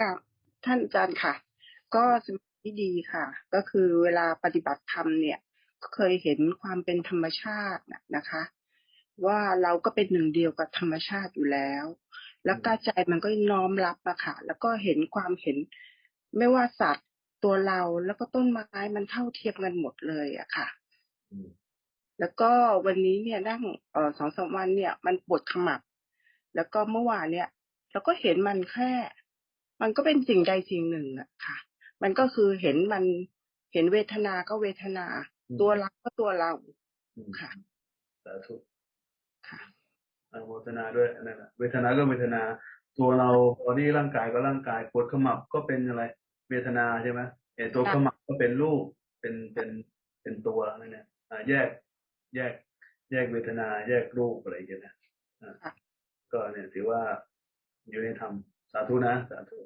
กับท่านอาจารย์ค่ะ ก็สมาธิดีค่ะ ก็คือเวลาปฏิบัติธรรมเนี่ยเคยเห็นความเป็นธรรมชาตินะคะ ว่าเราก็เป็นหนึ่งเดียวกับธรรมชาติอยู่แล้ว แล้วก็ใจมันก็น้อมรับอะค่ะ แล้วก็เห็นความเห็นไม่ว่าสัตว์ตัวเราแล้วก็ต้นไม้มันเท่าเทียมกันหมดเลยอะค่ะแล้วก็วันนี้เนี่ยนั่งเออสองสามวันเนี่ย มันปวดขมับ แล้วก็เมื่อวานเนี่ย เราก็เห็นมันแค่ มันก็เป็นสิ่งใดสิ่งหนึ่งอะค่ะ มันก็คือเห็นมันเห็นเวทนาก็เวทนา ตัวเราก็ตัวเราอืมค่ะสาธุค่ะอนุโมทนาด้วยนั่นแหละเวทนาก็เวทนา ตัวเราตอนนี้ร่างกายก็ร่างกายปวดขมับก็เป็นอะไร เวทนาใช่ไหมเออตัวค่ะขมับก็เป็นรูปเป็นเป็นเป็นตัวนั่นเนี่ยอ่าแยกแยกแยกเวทนา แยกรูปอะไรอย่างเงี้ยนะอ่าค่ะก็เนี่ยถือว่าอยู่ในธรรม สาธุนะสาธุ